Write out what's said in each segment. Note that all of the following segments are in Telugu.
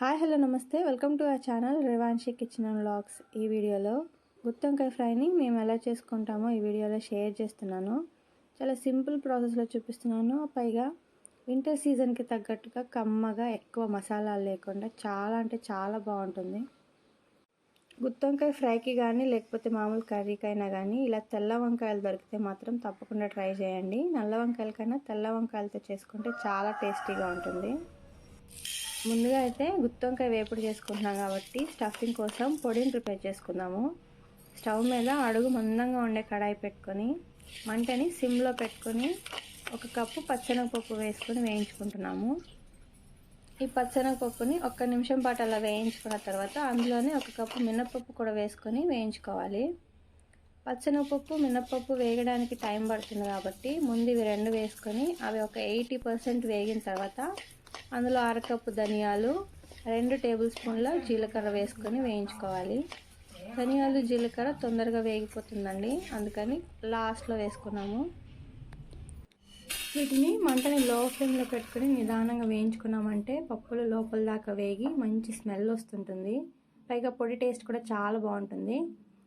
హాయ్ హలో నమస్తే. Welcome to our channel Revanshi kitchen and vlogs. ఈ వీడియోలో గుత్తొంకాయ ఫ్రైని మేము ఎలా చేసుకుంటామో ఈ వీడియోలో షేర్ చేస్తున్నాను. చాలా సింపుల్ ప్రాసెస్లో చూపిస్తున్నాను. పైగా వింటర్ సీజన్కి తగ్గట్టుగా కమ్మగా ఎక్కువ మసాలాలు లేకుండా చాలా అంటే చాలా బాగుంటుంది. గుత్తొంకాయ ఫ్రైకి కానీ లేకపోతే మామూలు కర్రీకైనా కానీ ఇలా తెల్ల వంకాయలు దొరికితే మాత్రం తప్పకుండా ట్రై చేయండి. నల్ల వంకాయల కన్నా తెల్ల వంకాయలతో చేసుకుంటే చాలా టేస్టీగా ఉంటుంది. ముందుగా అయితే గుత్తొంకాయ వేపుడు చేసుకుంటున్నాం కాబట్టి స్టఫింగ్ కోసం పొడిని ప్రిపేర్ చేసుకుందాము. స్టవ్ మీద అడుగు మందంగా ఉండే కడాయి పెట్టుకొని మంటని సిమ్లో పెట్టుకొని ఒక కప్పు పచ్చనగపప్పు వేసుకొని వేయించుకుంటున్నాము. ఈ పచ్చనగపప్పుని ఒక్క నిమిషం పాటు అలా వేయించుకున్న తర్వాత అందులోనే ఒక కప్పు మినప్పప్పు కూడా వేసుకొని వేయించుకోవాలి. పచ్చనగపప్పు మినప్పప్పు వేగడానికి టైం పడుతుంది కాబట్టి ముందు ఇవి రెండు వేసుకొని అవి ఒక ఎయిటీ పర్సెంట్ వేగిన తర్వాత అందులో అరకప్పు ధనియాలు రెండు టేబుల్ స్పూన్ల జీలకర్ర వేసుకొని వేయించుకోవాలి. ధనియాలు జీలకర్ర తొందరగా వేగిపోతుందండి. అందుకని లాస్ట్లో వేసుకున్నాము. వీటిని మంటని లో ఫ్లేమ్లో పెట్టుకుని నిదానంగా వేయించుకున్నామంటే పప్పులు లోపల దాకా వేగి మంచి స్మెల్ వస్తుంటుంది. పైగా పొడి టేస్ట్ కూడా చాలా బాగుంటుంది.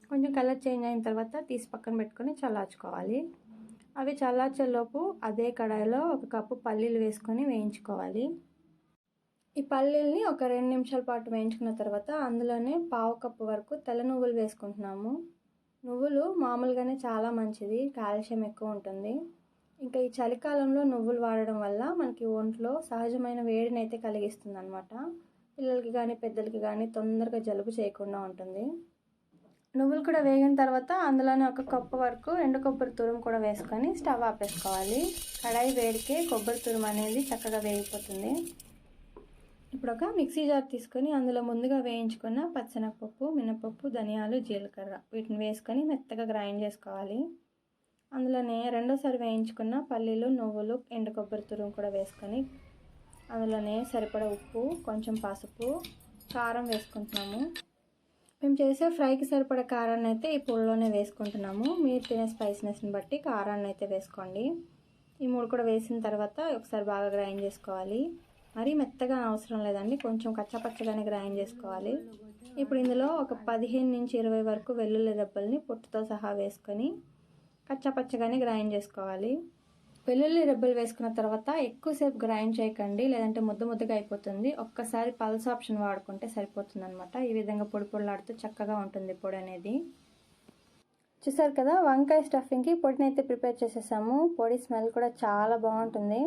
కొంచెం కలర్ చేంజ్ అయిన తర్వాత తీసి పక్కన పెట్టుకొని చల్లార్చుకోవాలి. అవి చల్లార్చేలోపు అదే కడాయిలో ఒక కప్పు పల్లీలు వేసుకొని వేయించుకోవాలి. ఈ పల్లీల్ని ఒక రెండు నిమిషాల పాటు వేయించుకున్న తర్వాత అందులోనే పావు కప్పు వరకు తెల్ల నువ్వులు వేసుకుంటున్నాము. నువ్వులు మామూలుగానే చాలా మంచిది కాల్షియం ఎక్కువ ఉంటుంది. ఇంకా ఈ చలికాలంలో నువ్వులు వాడడం వల్ల మనకి ఒంట్లో సహజమైన వేడిని అయితే కలిగిస్తుంది అనమాట పిల్లలకి కానీ పెద్దలకి కానీ తొందరగా జలుబు చేయకుండా ఉంటుంది. నువ్వులు కూడా వేగిన తర్వాత అందులోనే ఒక కప్పు వరకు ఎండు కొబ్బరి తురుము కూడా వేసుకొని స్టవ్ ఆపేసుకోవాలి. కడాయి వేడికే కొబ్బరి తురుము అనేది చక్కగా వేగిపోతుంది. ఇప్పుడు ఒక మిక్సీ జార్ తీసుకొని అందులో ముందుగా వేయించుకున్న పచ్చనపప్పు మినపప్పు ధనియాలు జీలకర్ర వీటిని వేసుకొని మెత్తగా గ్రైండ్ చేసుకోవాలి. అందులోనే రెండోసారి వేయించుకున్న పల్లీలు నువ్వులు ఎండు కొబ్బరి తురుము కూడా వేసుకొని అందులోనే సరిపడా ఉప్పు కొంచెం పసుపు కారం వేసుకుంటున్నాము. మేము చేసే ఫ్రైకి సరిపడే కారాన్ని అయితే ఈ పొడిలోనే వేసుకుంటున్నాము. మీరు తినే స్పైసీనెస్ని బట్టి కారాన్ని అయితే వేసుకోండి. ఈ మూడు కూడా వేసిన తర్వాత ఒకసారి బాగా గ్రైండ్ చేసుకోవాలి. మరీ మెత్తగా అవసరం లేదండి కొంచెం కచ్చపచ్చగానే గ్రైండ్ చేసుకోవాలి. ఇప్పుడు ఇందులో ఒక పదిహేను నుంచి ఇరవై వరకు వెల్లుల్లి దెబ్బల్ని పొట్టుతో సహా వేసుకొని కచ్చపచ్చగానే గ్రైండ్ చేసుకోవాలి. వెల్లుల్లి రెబ్బలు వేసుకున్న తర్వాత ఎక్కువసేపు గ్రైండ్ చేయకండి లేదంటే ముద్ద ముద్దగా అయిపోతుంది. ఒక్కసారి పల్స్ ఆప్షన్ వాడుకుంటే సరిపోతుంది అనమాట ఈ విధంగా పొడి పొడిలాడుతూ చక్కగా ఉంటుంది పొడి అనేది. చూసారు కదా వంకాయ స్టఫింగ్కి పొడిని అయితే ప్రిపేర్ చేసేసాము. పొడి స్మెల్ కూడా చాలా బాగుంటుంది.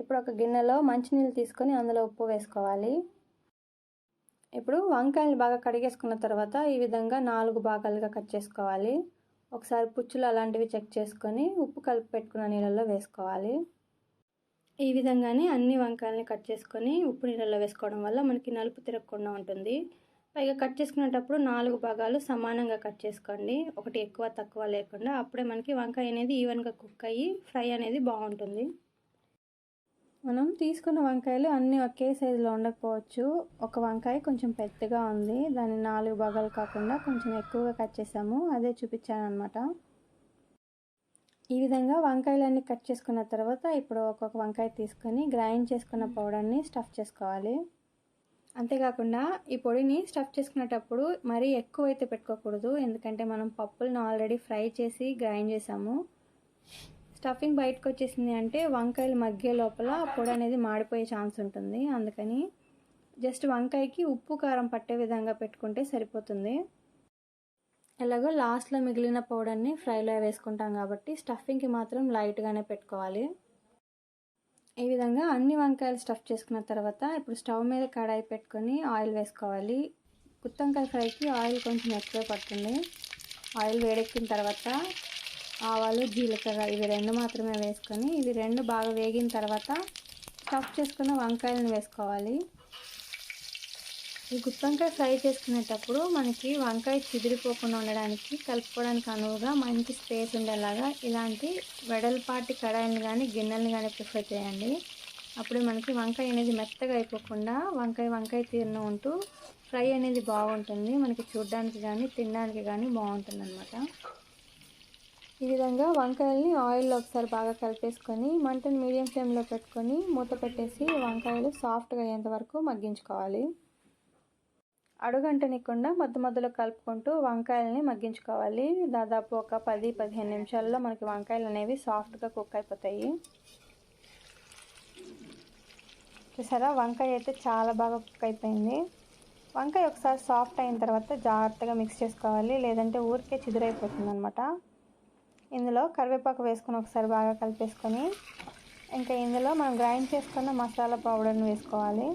ఇప్పుడు ఒక గిన్నెలో మంచినీళ్ళు తీసుకొని అందులో ఉప్పు వేసుకోవాలి. ఇప్పుడు వంకాయలు బాగా కడిగేసుకున్న తర్వాత ఈ విధంగా నాలుగు భాగాలుగా కట్ చేసుకోవాలి. ఒకసారి పుచ్చులు అలాంటివి చెక్ చేసుకొని ఉప్పు కలిపి పెట్టుకున్న నీళ్ళల్లో వేసుకోవాలి. ఈ విధంగానే అన్ని వంకాయలని కట్ చేసుకొని ఉప్పు నీళ్ళల్లో వేసుకోవడం వల్ల మనకి నలుపు తిరగకుండా ఉంటుంది. పైగా కట్ చేసుకునేటప్పుడు నాలుగు భాగాలు సమానంగా కట్ చేసుకోండి. ఒకటి ఎక్కువ తక్కువ లేకుండా అప్పుడే మనకి వంకాయ అనేది ఈవెన్గా కుక్ అయ్యి ఫ్రై అనేది బాగుంటుంది. మనం తీసుకున్న వంకాయలు అన్నీ ఒకే సైజులో ఉండకపోవచ్చు. ఒక వంకాయ కొంచెం పెద్దగా ఉంది. దాన్ని నాలుగు భాగాలు కాకుండా కొంచెం ఎక్కువగా కట్ చేసాము. అదే చూపించాను అనమాట ఈ విధంగా వంకాయలన్నీ కట్ చేసుకున్న తర్వాత ఇప్పుడు ఒక్కొక్క వంకాయ తీసుకొని గ్రైండ్ చేసుకున్న పౌడర్ని స్టఫ్ చేసుకోవాలి. అంతేకాకుండా ఈ పొడిని స్టఫ్ చేసుకునేటప్పుడు మరీ ఎక్కువ అయితే పెట్టుకోకూడదు. ఎందుకంటే మనం పప్పులను ఆల్రెడీ ఫ్రై చేసి గ్రైండ్ చేసాము. స్టఫింగ్ బయటకు వచ్చేసింది అంటే వంకాయలు మగ్గే లోపల పొడి అనేది మాడిపోయే ఛాన్స్ ఉంటుంది. అందుకని జస్ట్ వంకాయకి ఉప్పు కారం పట్టే విధంగా పెట్టుకుంటే సరిపోతుంది. ఎలాగో లాస్ట్లో మిగిలిన పౌడర్ని ఫ్రైలో వేసుకుంటాం కాబట్టి స్టఫింగ్కి మాత్రం లైట్గానే పెట్టుకోవాలి. ఈ విధంగా అన్ని వంకాయలు స్టఫ్ చేసుకున్న తర్వాత ఇప్పుడు స్టవ్ మీద కడాయి పెట్టుకొని ఆయిల్ వేసుకోవాలి. గుత్తంకాయ ఫ్రైకి ఆయిల్ కొంచెం ఎక్కువే పడుతుంది. ఆయిల్ వేడెక్కిన తర్వాత ఆవాలు జీలకర్ర ఇవి రెండు మాత్రమే వేసుకొని ఇవి రెండు బాగా వేగిన తర్వాత స్టఫ్ చేసుకున్న వంకాయలను వేసుకోవాలి. ఈ గుత్తొంకాయ ఫ్రై చేసుకునేటప్పుడు మనకి వంకాయ చిదిరిపోకుండా ఉండడానికి కలుపుకోవడానికి అనువుగా మంచి స్పేస్ ఉండేలాగా ఇలాంటి వెడల్పాటి కడాయిని కానీ గిన్నెలను కానీ ప్రిఫర్ చేయండి. అప్పుడు మనకి వంకాయ అనేది మెత్తగా అయిపోకుండా వంకాయ వంకాయ తీరున ఉంటూ ఫ్రై అనేది బాగుంటుంది. మనకి చూడడానికి కానీ తినడానికి కానీ బాగుంటుంది అనమాట ఈ విధంగా వంకాయల్ని ఆయిల్లో ఒకసారి బాగా కలిపేసుకొని మంటను మీడియం ఫ్లేమ్లో పెట్టుకొని మూత పెట్టేసి వంకాయలు సాఫ్ట్గా అయ్యేంత వరకు మగ్గించుకోవాలి. అడుగంటనికుండా మధ్య మధ్యలో కలుపుకుంటూ వంకాయలని మగ్గించుకోవాలి. దాదాపు ఒక పది పదిహేను నిమిషాల్లో మనకి వంకాయలు అనేవి సాఫ్ట్గా కుక్ అయిపోతాయి. చూసారా? వంకాయ అయితే చాలా బాగా కుక్ అయిపోయింది. వంకాయ ఒకసారి సాఫ్ట్ అయిన తర్వాత జాగ్రత్తగా మిక్స్ చేసుకోవాలి. లేదంటే ఊరికే చిదురైపోతుంది అనమాట ఇందులో కరివేపాకు వేసుకొని ఒకసారి బాగా కలిపేసుకొని ఇంకా ఇందులో మనం గ్రైండ్ చేసుకున్న మసాలా పౌడర్ని వేసుకోవాలి.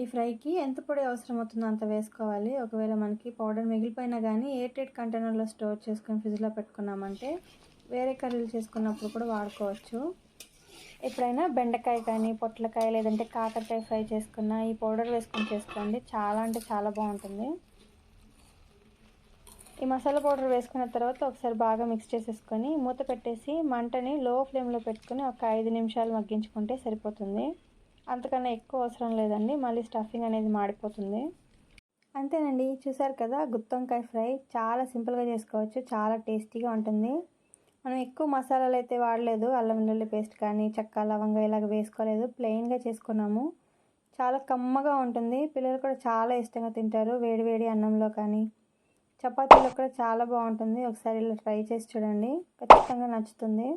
ఈ ఫ్రైకి ఎంత పొడి అవసరం అవుతుందో అంత వేసుకోవాలి. ఒకవేళ మనకి పౌడర్ మిగిలిపోయినా కానీ ఎయిర్టైట్ కంటైనర్లో స్టోర్ చేసుకొని ఫ్రిడ్జ్లో పెట్టుకున్నామంటే వేరే కర్రీలు చేసుకున్నప్పుడు కూడా వాడుకోవచ్చు. ఎప్పుడైనా బెండకాయ కానీ పొట్లకాయ లేదంటే కాకరకాయ ఫ్రై చేసుకున్న ఈ పౌడర్ వేసుకొని చేసుకోండి. చాలా అంటే చాలా బాగుంటుంది. ఈ మసాలా పౌడర్ వేసుకున్న తర్వాత ఒకసారి బాగా మిక్స్ చేసేసుకొని మూత పెట్టేసి మంటని లో ఫ్లేమ్లో పెట్టుకుని ఒక ఐదు నిమిషాలు మగ్గించుకుంటే సరిపోతుంది. అంతకన్నా ఎక్కువ అవసరం లేదండి మళ్ళీ స్టఫింగ్ అనేది మాడిపోతుంది. అంతేనండి చూసారు కదా గుత్తొంకాయ ఫ్రై చాలా సింపుల్గా చేసుకోవచ్చు చాలా టేస్టీగా ఉంటుంది. మనం ఎక్కువ మసాలాలు అయితే వాడలేదు అల్లం వెల్లుల్లి పేస్ట్ కానీ చెక్క లవంగా ఇలాగ వేసుకోలేదు ప్లెయిన్గా చేసుకున్నాము. చాలా కమ్మగా ఉంటుంది పిల్లలు కూడా చాలా ఇష్టంగా తింటారు వేడి వేడి అన్నంలో కానీ. చపాతీలో కూడా చాలా బాగుంటుంది. ఒకసారి ఇలా ట్రై చేసి చూడండి. ఖచ్చితంగా నచ్చుతుంది.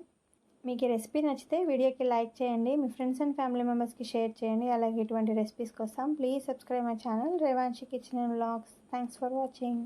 మీకు ఈ రెసిపీ నచ్చితే వీడియోకి లైక్ చేయండి. మీ ఫ్రెండ్స్ అండ్ ఫ్యామిలీ మెంబర్స్కి షేర్ చేయండి. అలాగే ఇటువంటి రెసిపీస్ కోసం please subscribe my channel Revanshi kitchen and blogs. Thanks for watching.